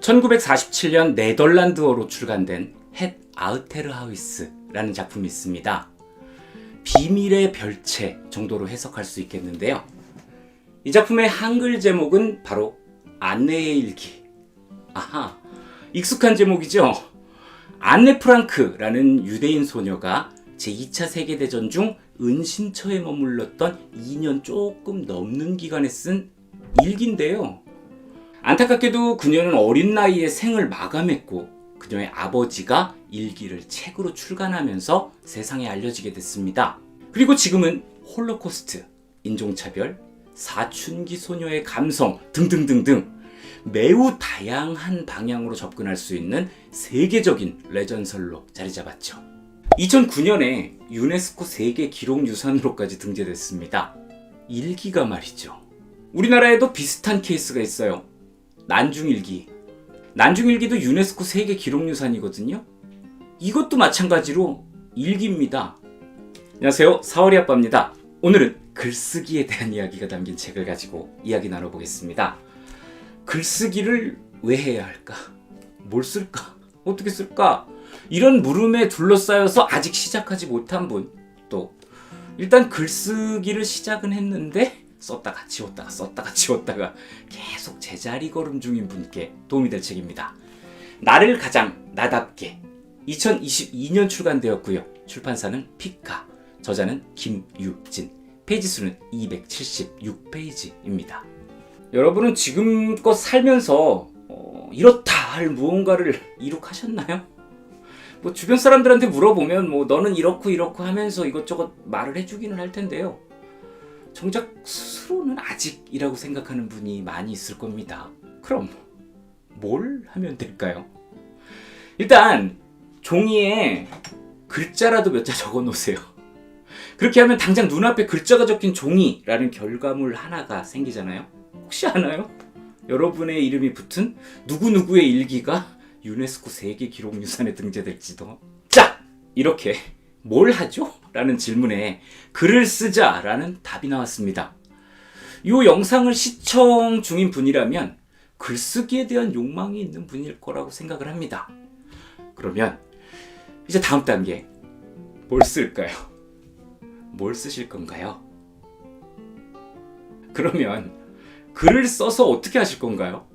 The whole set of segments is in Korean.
1947년 네덜란드어로 출간된 헷 아우테르하우스라는 작품이 있습니다. 비밀의 별채 정도로 해석할 수 있겠는데요. 이 작품의 한글 제목은 바로 안내의 일기. 아하, 익숙한 제목이죠. 안네 프랑크라는 유대인 소녀가 제2차 세계대전 중 은신처에 머물렀던 2년 조금 넘는 기간에 쓴 일기인데요. 안타깝게도 그녀는 어린 나이에 생을 마감했고 그녀의 아버지가 일기를 책으로 출간하면서 세상에 알려지게 됐습니다. 그리고 지금은 홀로코스트, 인종차별, 사춘기 소녀의 감성 등등등등 매우 다양한 방향으로 접근할 수 있는 세계적인 레전설로 자리 잡았죠. 2009년에 유네스코 세계 기록 유산으로까지 등재됐습니다. 일기가 말이죠. 우리나라에도 비슷한 케이스가 있어요. 난중일기. 난중일기도 유네스코 세계 기록유산이거든요. 이것도 마찬가지로 일기입니다. 안녕하세요. 사월이 아빠입니다. 오늘은 글쓰기에 대한 이야기가 담긴 책을 가지고 이야기 나눠보겠습니다. 글쓰기를 왜 해야 할까? 뭘 쓸까? 어떻게 쓸까? 이런 물음에 둘러싸여서 아직 시작하지 못한 분, 또 일단 글쓰기를 시작은 했는데 썼다가 지웠다가 썼다가 지웠다가 계속 제자리 걸음 중인 분께 도움이 될 책입니다. 나를 가장 나답게 2022년 출간되었고요. 출판사는 피카, 저자는 김유진, 페이지 수는 276페이지입니다. 여러분은 지금껏 살면서 어, 이렇다 할 무언가를 이룩하셨나요? 뭐 주변 사람들한테 물어보면 뭐 너는 이렇고 이렇고 하면서 이것저것 말을 해주기는 할 텐데요. 정작 스스로는 아직이라고 생각하는 분이 많이 있을 겁니다. 그럼 뭘 하면 될까요? 일단 종이에 글자라도 몇 자 적어 놓으세요. 그렇게 하면 당장 눈앞에 글자가 적힌 종이라는 결과물 하나가 생기잖아요. 혹시 아나요? 여러분의 이름이 붙은 누구누구의 일기가 유네스코 세계 기록유산에 등재될지도. 자, 이렇게 뭘 하죠? 라는 질문에 글을 쓰자 라는 답이 나왔습니다. 이 영상을 시청 중인 분이라면 글쓰기에 대한 욕망이 있는 분일 거라고 생각을 합니다. 그러면 이제 다음 단계 뭘 쓸까요? 뭘 쓰실 건가요? 그러면 글을 써서 어떻게 하실 건가요?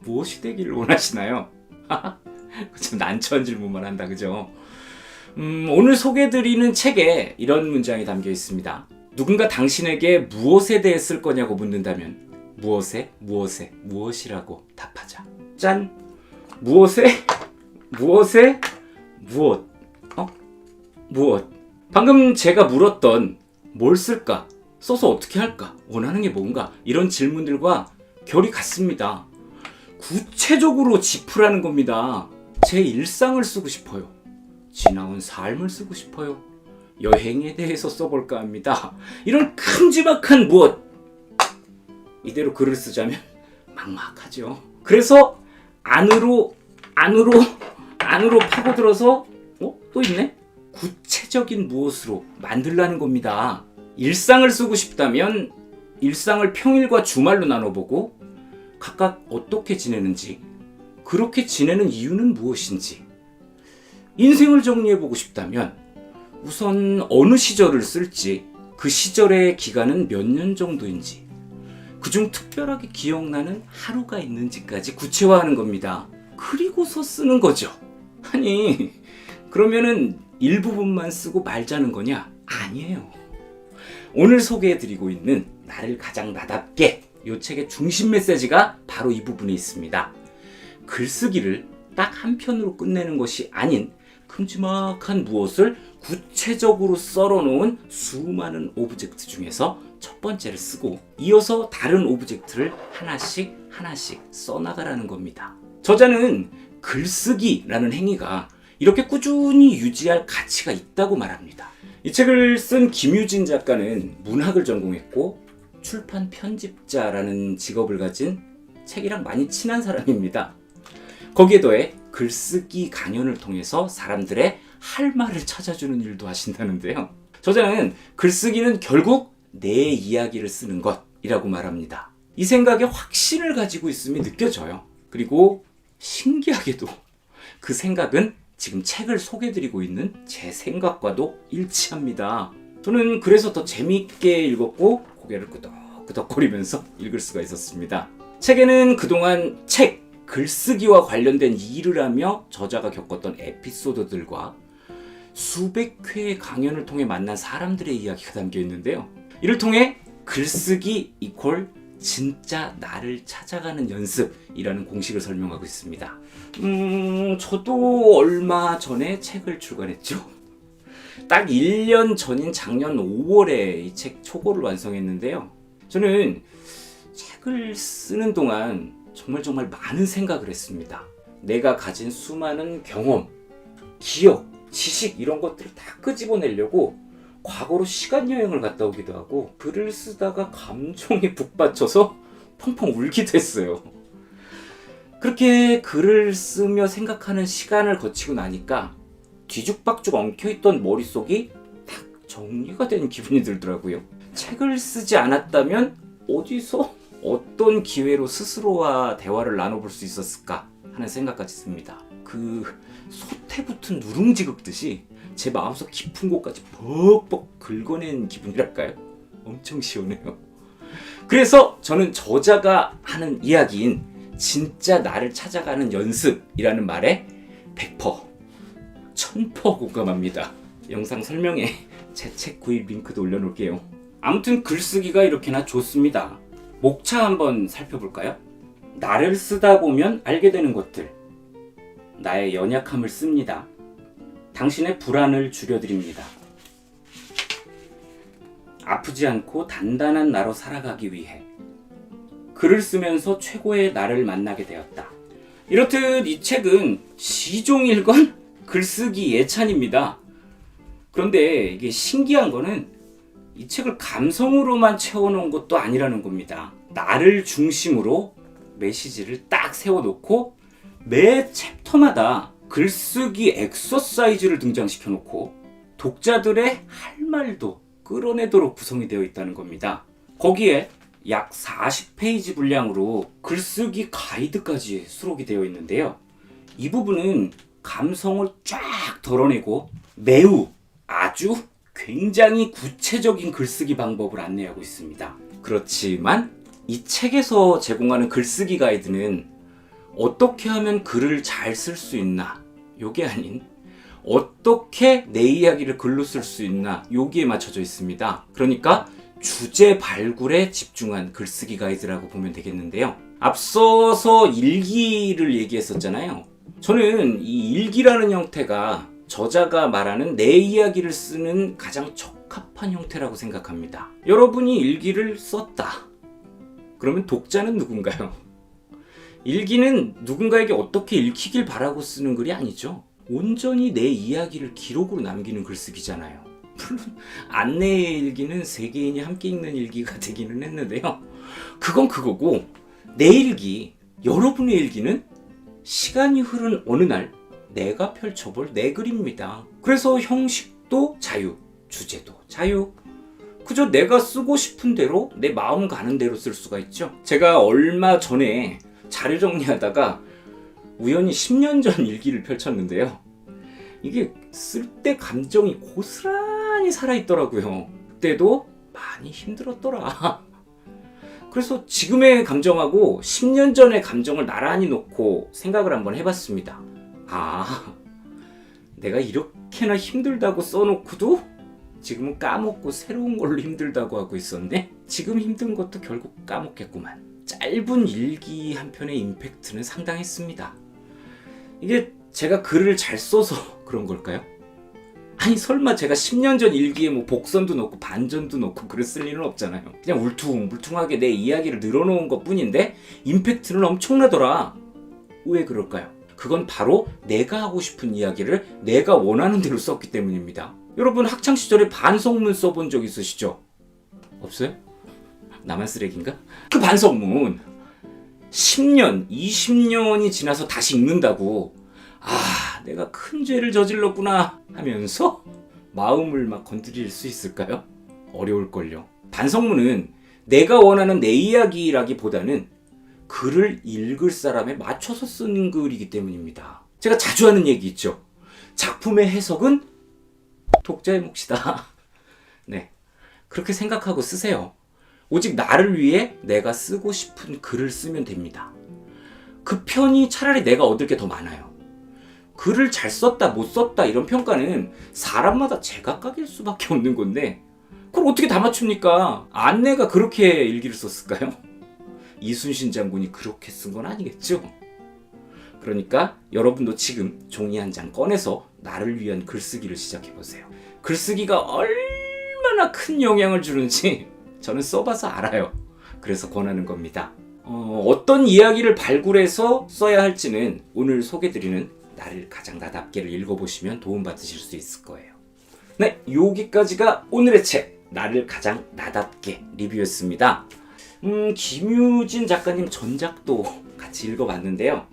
무엇이 되기를 원하시나요? 참 난처한 질문만 한다, 그죠? 음, 오늘 소개해드리는 책에 이런 문장이 담겨 있습니다. 누군가 당신에게 무엇에 대해 쓸 거냐고 묻는다면 무엇에, 무엇에, 무엇이라고 답하자. 짠! 무엇에, 무엇에, 무엇. 어? 무엇. 방금 제가 물었던 뭘 쓸까? 써서 어떻게 할까? 원하는 게 뭔가? 이런 질문들과 결이 같습니다. 구체적으로 짚으라는 겁니다. 제 일상을 쓰고 싶어요. 지나온 삶을 쓰고 싶어요. 여행에 대해서 써볼까 합니다. 이런 큼지막한 무엇. 이대로 글을 쓰자면 막막하죠. 그래서 안으로, 안으로, 안으로 파고들어서, 어? 또 있네? 구체적인 무엇으로 만들라는 겁니다. 일상을 쓰고 싶다면 일상을 평일과 주말로 나눠보고 각각 어떻게 지내는지, 그렇게 지내는 이유는 무엇인지, 인생을 정리해보고 싶다면 우선 어느 시절을 쓸지, 그 시절의 기간은 몇 년 정도인지, 그중 특별하게 기억나는 하루가 있는지까지 구체화하는 겁니다. 그리고서 쓰는 거죠. 아니, 그러면은 일부분만 쓰고 말자는 거냐? 아니에요. 오늘 소개해드리고 있는 나를 가장 나답게 이 책의 중심 메시지가 바로 이 부분에 있습니다. 글쓰기를 딱 한 편으로 끝내는 것이 아닌 큼지막한 무엇을 구체적으로 썰어놓은 수많은 오브젝트 중에서 첫 번째를 쓰고 이어서 다른 오브젝트를 하나씩 하나씩 써나가라는 겁니다. 저자는 글쓰기라는 행위가 이렇게 꾸준히 유지할 가치가 있다고 말합니다. 이 책을 쓴 김유진 작가는 문학을 전공했고 출판 편집자라는 직업을 가진 책이랑 많이 친한 사람입니다. 거기에 더해 글쓰기 강연을 통해서 사람들의 할 말을 찾아주는 일도 하신다는데요. 저자는 글쓰기는 결국 내 이야기를 쓰는 것이라고 말합니다. 이 생각에 확신을 가지고 있음이 느껴져요. 그리고 신기하게도 그 생각은 지금 책을 소개드리고 있는 제 생각과도 일치합니다. 저는 그래서 더 재미있게 읽었고 고개를 끄덕끄덕거리면서 읽을 수가 있었습니다. 책에는 그동안 책, 글쓰기와 관련된 일을 하며 저자가 겪었던 에피소드들과 수백 회의 강연을 통해 만난 사람들의 이야기가 담겨 있는데요. 이를 통해 글쓰기 이퀄 진짜 나를 찾아가는 연습이라는 공식을 설명하고 있습니다. 음, 저도 얼마 전에 책을 출간했죠. 딱 1년 전인 작년 5월에 이 책 초고를 완성했는데요. 저는 책을 쓰는 동안 정말 정말 많은 생각을 했습니다. 내가 가진 수많은 경험, 기억, 지식 이런 것들을 다 끄집어내려고 과거로 시간 여행을 갔다 오기도 하고 글을 쓰다가 감정에 북받쳐서 펑펑 울기도 했어요. 그렇게 글을 쓰며 생각하는 시간을 거치고 나니까 뒤죽박죽 엉켜있던 머릿속이 딱 정리가 된 기분이 들더라고요. 책을 쓰지 않았다면 어디서 어떤 기회로 스스로와 대화를 나눠볼 수 있었을까 하는 생각까지 듭니다. 그 솥에 붙은 누룽지 긁듯이 제 마음속 깊은 곳까지 벅벅 긁어낸 기분이랄까요? 엄청 시원해요. 그래서 저는 저자가 하는 이야기인 진짜 나를 찾아가는 연습이라는 말에 100% 1000% 공감합니다. 영상 설명에 제 책 구입 링크도 올려놓을게요. 아무튼 글쓰기가 이렇게나 좋습니다. 목차 한번 살펴볼까요? 나를 쓰다 보면 알게 되는 것들. 나의 연약함을 씁니다. 당신의 불안을 줄여드립니다. 아프지 않고 단단한 나로 살아가기 위해 글을 쓰면서 최고의 나를 만나게 되었다. 이렇듯 이 책은 시종일관 글쓰기 예찬입니다. 그런데 이게 신기한 거는 이 책을 감성으로만 채워놓은 것도 아니라는 겁니다. 나를 중심으로 메시지를 딱 세워놓고 매 챕터마다 글쓰기 엑서사이즈를 등장시켜 놓고 독자들의 할 말도 끌어내도록 구성이 되어 있다는 겁니다. 거기에 약 40페이지 분량으로 글쓰기 가이드까지 수록이 되어 있는데요. 이 부분은 감성을 쫙 덜어내고 매우 아주 굉장히 구체적인 글쓰기 방법을 안내하고 있습니다. 그렇지만 이 책에서 제공하는 글쓰기 가이드는 어떻게 하면 글을 잘 쓸 수 있나? 요게 아닌 어떻게 내 이야기를 글로 쓸 수 있나? 여기에 맞춰져 있습니다. 그러니까 주제 발굴에 집중한 글쓰기 가이드라고 보면 되겠는데요. 앞서서 일기를 얘기했었잖아요. 저는 이 일기라는 형태가 저자가 말하는 내 이야기를 쓰는 가장 적합한 형태라고 생각합니다. 여러분이 일기를 썼다. 그러면 독자는 누군가요? 일기는 누군가에게 어떻게 읽히길 바라고 쓰는 글이 아니죠. 온전히 내 이야기를 기록으로 남기는 글쓰기잖아요. 물론 안내의 일기는 세계인이 함께 읽는 일기가 되기는 했는데요. 그건 그거고 내 일기, 여러분의 일기는 시간이 흐른 어느 날 내가 펼쳐볼 내 글입니다. 그래서 형식도 자유, 주제도 자유. 그저 내가 쓰고 싶은 대로 내 마음 가는 대로 쓸 수가 있죠. 제가 얼마 전에 자료 정리하다가 우연히 10년 전 일기를 펼쳤는데요. 이게 쓸 때 감정이 고스란히 살아있더라고요. 그때도 많이 힘들었더라. 그래서 지금의 감정하고 10년 전의 감정을 나란히 놓고 생각을 한번 해봤습니다. 아, 내가 이렇게나 힘들다고 써놓고도 지금은 까먹고 새로운 걸로 힘들다고 하고 있었네? 지금 힘든 것도 결국 까먹겠구만. 짧은 일기 한 편의 임팩트는 상당했습니다. 이게 제가 글을 잘 써서 그런 걸까요? 아니 설마 제가 10년 전 일기에 뭐 복선도 넣고 반전도 넣고 글을 쓸 일은 없잖아요. 그냥 울퉁불퉁하게 내 이야기를 늘어놓은 것 뿐인데 임팩트는 엄청나더라. 왜 그럴까요? 그건 바로 내가 하고 싶은 이야기를 내가 원하는 대로 썼기 때문입니다. 여러분 학창 시절에 반성문 써본 적 있으시죠? 없어요? 나만 쓰레기인가? 그 반성문 10년, 20년이 지나서 다시 읽는다고 아, 내가 큰 죄를 저질렀구나 하면서 마음을 막 건드릴 수 있을까요? 어려울걸요. 반성문은 내가 원하는 내 이야기라기보다는 글을 읽을 사람에 맞춰서 쓰는 글이기 때문입니다. 제가 자주 하는 얘기 있죠. 작품의 해석은 독자의 몫이다. 네. 그렇게 생각하고 쓰세요. 오직 나를 위해 내가 쓰고 싶은 글을 쓰면 됩니다. 그 편이 차라리 내가 얻을 게 더 많아요. 글을 잘 썼다, 못 썼다, 이런 평가는 사람마다 제각각일 수밖에 없는 건데, 그걸 어떻게 다 맞춥니까? 안내가 그렇게 일기를 썼을까요? 이순신 장군이 그렇게 쓴 건 아니겠죠? 그러니까 여러분도 지금 종이 한 장 꺼내서 나를 위한 글쓰기를 시작해보세요. 글쓰기가 얼마나 큰 영향을 주는지 저는 써봐서 알아요. 그래서 권하는 겁니다. 어, 어떤 이야기를 발굴해서 써야 할지는 오늘 소개드리는 나를 가장 나답게를 읽어보시면 도움받으실 수 있을 거예요. 네, 여기까지가 오늘의 책 나를 가장 나답게 리뷰였습니다. 음, 김유진 작가님 전작도 같이 읽어봤는데요.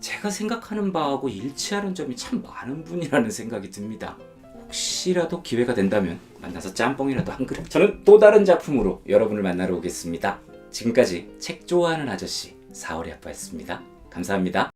제가 생각하는 바하고 일치하는 점이 참 많은 분이라는 생각이 듭니다. 혹시라도 기회가 된다면 만나서 짬뽕이라도 한 그릇. 저는 또 다른 작품으로 여러분을 만나러 오겠습니다. 지금까지 책 좋아하는 아저씨 사월이 아빠였습니다. 감사합니다.